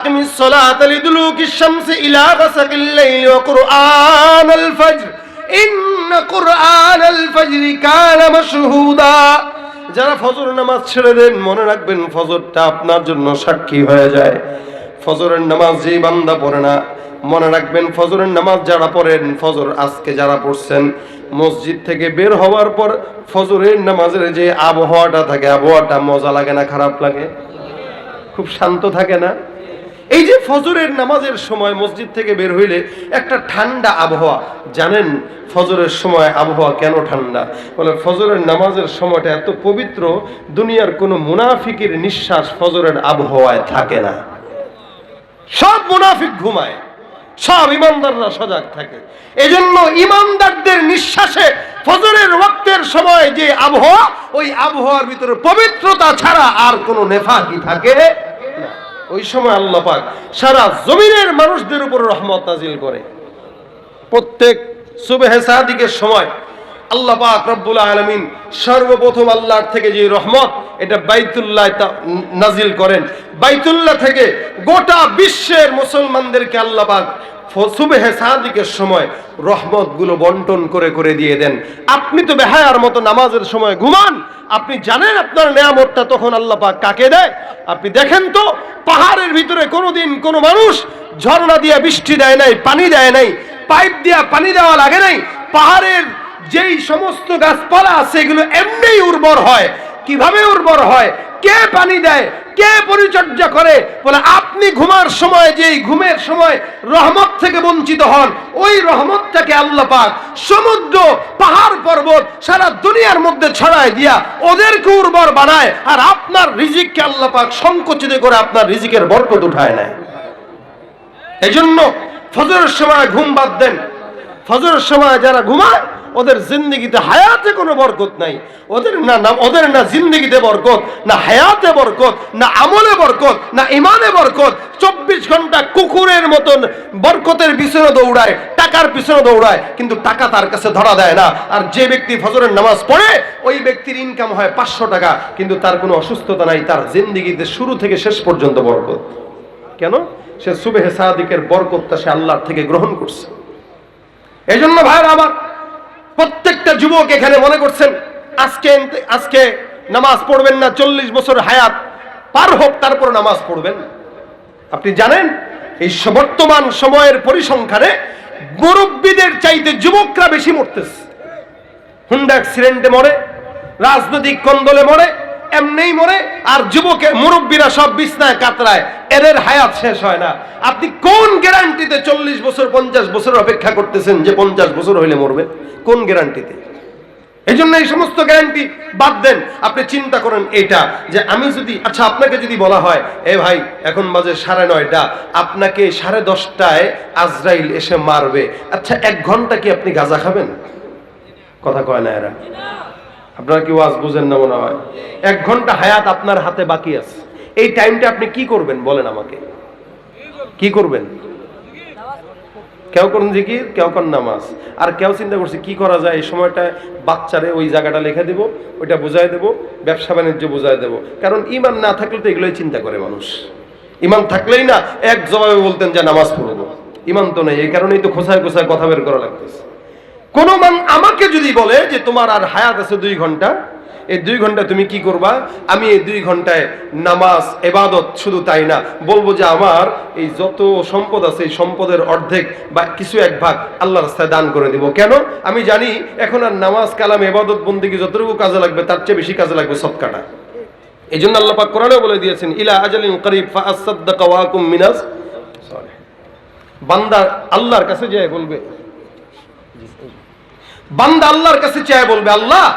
أقم الصلاة لدلوك الشمس إلى غسق الليل وقرآن الفجر إن قرآن الفجر كان مشهودا যারা ফজর নামাজ ছেড়ে দেন মনে রাখবেন ফজরটা আপনার জন্য সাক্ষী হয়ে যায় ফজরের নামাজ যেই বান্দা পড়ে না মনে রাখবেন ফজরের নামাজ যারা পড়েন ফজর আজকে যারা পড়ছেন মসজিদ থেকে বের হওয়ার পর ফজরের নামাজের যে আবহাওয়াটা থাকে আবহাওয়াটা মজা লাগে না খারাপ লাগে খুব শান্ত থাকে না এই যে ফজরের নামাজের সময় মসজিদ থেকে বের হইলে একটা ঠান্ডা আবহাওয়া, জানেন ফজরের সময় আবহাওয়া কেন ঠান্ডা? বলে ফজরের নামাজের সময়টা এত পবিত্র, দুনিয়ার কোনো মুনাফিকের নিঃশ্বাস ফজরের আবহাওয়ায় থাকে না। সব মুনাফিক ঘুমায়, সব ইমানদাররা সজাগ থাকে। এজন্য ইমানদারদের নিঃশ্বাসে ফজরের ওয়াক্তের সময় যে আবহাওয়া, ওই আবহাওয়ার ভিতরে পবিত্রতা ছাড়া আর কোনো নেফাকি থাকে ওই সময় আল্লাহ পাক সারা জমিনের মানুষদের উপর রহমত নাজিল করে। প্রত্যেক সুবেহ সাদিকের সময় আল্লাহ পাক রব্বুল আলমিন সর্বপ্রথম আল্লাহর থেকে যে রহমত, এটা বাইতুল্লাহ নাজিল করেন। বাইতুল্লাহ থেকে গোটা বিশ্বের মুসলমানদেরকে আল্লাহ পাক সুবেহে সাদিকের সময় রহমতগুলো বন্টন করে করে দিয়ে দেন। আপনি তো বেহায়ার মতো নামাজের সময় ঘুমান আপনি জানেন আপনার নেয়ামতটা তখন আল্লাহ পাক কাকে দেয়? আপনি দেখেন তো, পাহাড়ের ভিতরে কোনোদিন কোনো মানুষ ঝর্ণা দিয়ে বৃষ্টি দেয় নাই, পানি দেয় নাই, পাইপ দিয়া পানি দেওয়া লাগে নাই, পাহাড়ের যেই সমস্ত গাছপালা আছে এগুলো এমনিই উর্বর হয়। কীভাবে উর্বর হয়? কে পানি দেয়? কে পরিচর্যা করে? বলে, আপনি ঘুমার সময়, যেই ঘুমের সময় রহমত থেকে বঞ্চিত হন, ওই রহমতটাকে আল্লাহ পাক সমুদ্র, পাহাড় পর্বত, সারা দুনিয়ার মধ্যে ছড়ায় দিয়া ওদেরকে উর্বর বানায়, আর আপনার রিজিককে আল্লাহ পাক সংকুচিত করে আপনার রিজিকের বরকত উঠায় নেয়। এই জন্য ফজরের সময় ঘুম বাদ দেন। ফজরের সময় যারা ঘুমায় ওদের জিন্দগিতে হায়াতে কোনো বরকত নাই। ওদের না না ওদের না জিন্দগিতে বরকত, না হায়াতে বরকত, না আমলে বরকত, না ইমানে বরকত। চব্বিশ ঘণ্টা কুকুরের মতন বরকতের পিছনে দৌড়ায়, টাকার পিছনে দৌড়ায়, কিন্তু টাকা তার কাছে ধরা দেয় না। আর যে ব্যক্তি ফজরের নামাজ পড়ে, ওই ব্যক্তির ইনকাম হয় পাঁচশো টাকা, কিন্তু তার কোনো অসুস্থতা নাই, তার জিন্দগিতে শুরু থেকে শেষ পর্যন্ত বরকত। কেন? সে সুবেহে সাদিকের বরকতটা সে আল্লাহর থেকে গ্রহণ করছে। এই জন্য ভাইরা আমার প্রত্যেকটা যুবক এখানে মনে করছেন, আজকে আজকে নামাজ পড়বেন না, চল্লিশ বছর হায়াত, পার হোক, তারপর নামাজ পড়বেন। আপনি জানেন, এই বর্তমান সময়ের পরিসংখ্যানে মুরব্বীদের চাইতে যুবকরা বেশি মরতেছে। হুন্ডা অ্যাক্সিডেন্টে মরে, রাজনৈতিক কন্দলে মরে এমনিই মরে, আর যুবকে, মুরব্বীরা সব বিছনায় কাতরায়। এদের হায়াত শেষ হয় না। আপনি কোন গ্যারান্টিতে চল্লিশ বছর, পঞ্চাশ বছর অপেক্ষা করতেছেন যে পঞ্চাশ বছর হইলে মরবে? কোন গ্যারান্টিতে? এই জন্য এই সমস্ত গ্যারান্টি বাদ দেন। আপনি চিন্তা করেন এটা, যে আমি যদি আচ্ছা আপনাকে যদি বলা হয়, এ ভাই, এখন বাজে সাড়ে নয়টা, আপনাকে সাড়ে দশটায় আজরাইল এসে মারবে। আচ্ছা এক ঘণ্টা কি আপনি গাঁজা খাবেন? কথা কয় না এরা। আপনারা কি ওয়াজ বুঝেন না মনে হয়? এক ঘণ্টা হায়াত আপনার হাতে বাকি আছে। এই টাইমটা আপনি কি করবেন বলেন আমাকে। কি করবেন? কেউ করেন জিকির, কেউ করেন নামাজ। আর কেউ চিন্তা করছে, কি করা যায়? এই সময়টা বাচ্চারে ওই জায়গাটা লিখে দেব, ওইটা বুঝাই দেব, ব্যবসা বাণিজ্য বুঝাই দেব। কারণ ইমান না থাকলে তো এগুলোই চিন্তা করে মানুষ। ইমান থাকলেই না, এক জবাবে বলতেন যে নামাজ পড়ব। ইমান তো নেই, এই কারণেই তো খোসায় খোসায় কথা বের করা লাগতেছে। কোন মান আমাকে যদি বলে যে তোমার আর হায়াত আছে দুই ঘণ্টা, এই দুই ঘণ্টা তুমি কি করবা? আমি এই দুই ঘন্টায় নামাজ, এবাদত শুধু তাই না, বলব যে আমার এই যত সম্পদ আছে, এই সম্পদের অর্ধেক বা কিছু এক ভাগ আল্লাহ রাস্তায় দান করে দিব। কেন? আমি জানি এখন আর নামাজ, কালাম, এবাদত বন্দিকে যতটুকু কাজে লাগবে, তার চেয়ে বেশি কাজে লাগবে সৎকাটা। এই জন্য আল্লাহ পাক কোরআনে বলে দিয়েছেন, ইলা আজালিন করিব ফা আসাদ্দাকা ওয়াকুম মিনাস বান্দা আল্লাহর কাছে যায় বলবে বান্দা আল্লাহর কাছে চায় বলবে, আল্লাহ,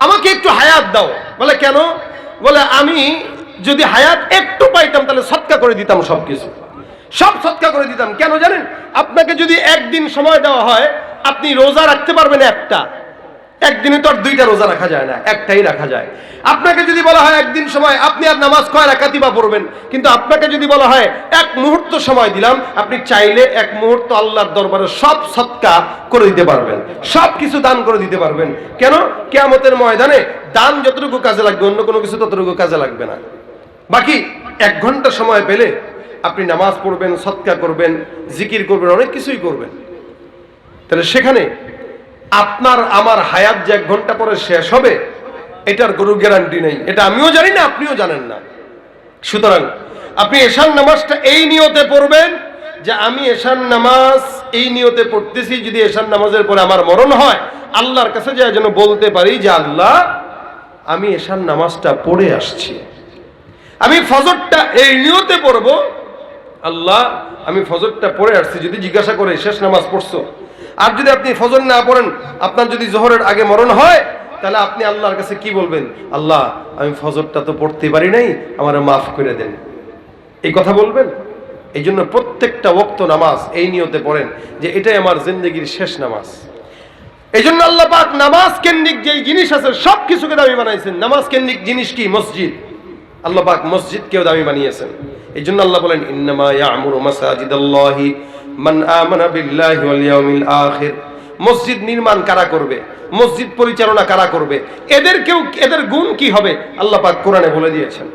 আমাকে একটু হায়াত দাও। বলে, কেন? বলে, আমি যদি হায়াত একটু পাইতাম, তাহলে সৎকা করে দিতাম সব কিছু সব সৎকা করে দিতাম। কেন জানেন? আপনাকে যদি একদিন সময় দেওয়া হয়, আপনি রোজা রাখতে পারবেন একটা। একদিনে তো আর দুইটা রোজা রাখা যায় না, একটাই রাখা যায়। আপনাকে যদি বলা হয় একদিন সময়, আপনি আর নামাজ কয় রাখাতি বা পড়বেন, কিন্তু আপনাকে যদি বলা হয় এক মুহূর্ত সময় দিলাম, আপনি চাইলে এক মুহূর্ত আল্লাহর দরবারে সব সৎকা করে দিতে পারবেন, সব কিছু দান করে দিতে পারবেন। কেন? কেয়ামতের ময়দানে দান যতটুকু কাজে লাগবে, অন্য কোনো কিছু ততটুকু কাজে লাগবে না। বাকি, এক ঘণ্টা সময় পেলে আপনি নামাজ পড়বেন, সৎকা করবেন, জিকির করবেন, অনেক কিছুই করবেন। তাহলে সেখানে আপনার, আমার হায়াত যে এক ঘণ্টা পরে শেষ হবে, এটার কোনো গ্যারান্টি নেই। এটা আমিও জানি না, আপনিও জানেন না। সুতরাং আপনি এশার নামাজটা এই নিয়তে পড়বেন যে আমি এশার নামাজ এই নিয়তে পড়তেছি, যদি এশার নামাজের পরে আমার মরণ হয়, আল্লাহর কাছে যা যেন বলতে পারি যে, আল্লাহ, আমি এশার নামাজটা পড়ে আসছি। আমি ফজরটা এই নিয়তে পড়ব। আল্লাহ, আমি ফজরটা পড়ে আসছি। যদি জিজ্ঞাসা করে শেষ নামাজ পড়ছো? আর যদি আপনি ফজর না পড়েন, আপনার যদি জোহরের আগে মরণ হয়, তাহলে আপনি আল্লাহর কাছে কি বলবেন? আল্লাহ, আমি ফজরটা তো পড়তে পারি নাই, আমার মাফ করে দেন। এই কথা বলবেন? এই জন্য প্রত্যেকটা ওক্ত নামাজ এই নিয়তে পড়েন, যে এটাই আমার জিন্দগির শেষ নামাজ। এই জন্য আল্লাহ পাক নামাজ কেন্দ্রিক যেই জিনিস আছে সব কিছুকে দামি বানাইছেন। নামাজ কেন্দ্রিক জিনিস কি? মসজিদ। আল্লাহ পাক মসজিদকেও দামি বানিয়েছেন। এই জন্য আল্লাহ বলেন, ইন্নামা ইয়ামুরু মাসাজিদাল্লাহি মান আমানা বিল্লাহি ওয়াল ইয়াউমিল আখির। মসজিদ নির্মাণ কারা করবে? মসজিদ পরিচালনা কারা করবে? এদেরকেও এদের গুণ কি হবে? আল্লাহ পাক কোরআনে বলে দিয়েছেন।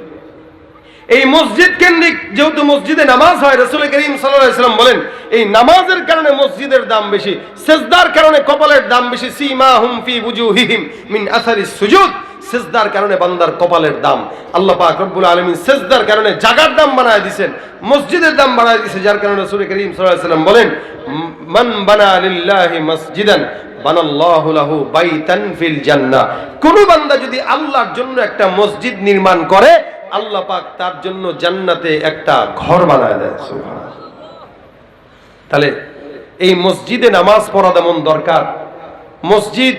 এই মসজিদ কেন্দ্রিক যেহেতু মসজিদে নামাজ হয়, রসুল করিম সাল্লাম বলেন, এই নামাজের কারণে মসজিদের দাম বেশি, সেজদার কারণে কপালের দাম বেশি। সীমা হুম ফি বুজুহিহিম মিন আসারি সুজুদ। সেজদার কারণে বান্দার কপালের দাম। আল্লাহ পাক রব্বুল আলামিন সেজদার কারণে জাগার দাম বানায় দিয়েছেন মসজিদের দাম বানায় দিয়েছে যার কারণে রসুল করিম সাল্লাম বলেন, মান বানা লিল্লাহি মসজিদান বাইতান ফিল জান্নাহ। কোন বান্দা যদি আল্লাহর জন্য একটা মসজিদ নির্মাণ করে, আল্লাহ পাক তার জন্য জান্নাতে একটা ঘর বানায় দেয়। তাহলে এই মসজিদে নামাজ পড়া যেমন দরকার? মসজিদ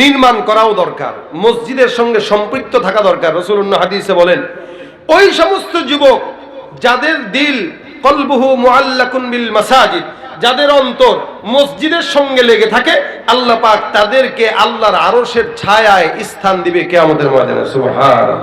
নির্মাণ করাও দরকার, মসজিদের সঙ্গে সম্পৃক্ত থাকা দরকার। রসুল্লাহ হাদিসে বলেন, ওই সমস্ত যুবক যাদের দিল কলবহু মোয়াল্লাকুন বিল মাসাজিদ, যাদের অন্তর মসজিদের সঙ্গে লেগে থাকে, আল্লাহ পাক তাদেরকে আল্লাহর আরশের ছায়ায় স্থান দিবে ময়দানে। সুবহানাল্লাহ।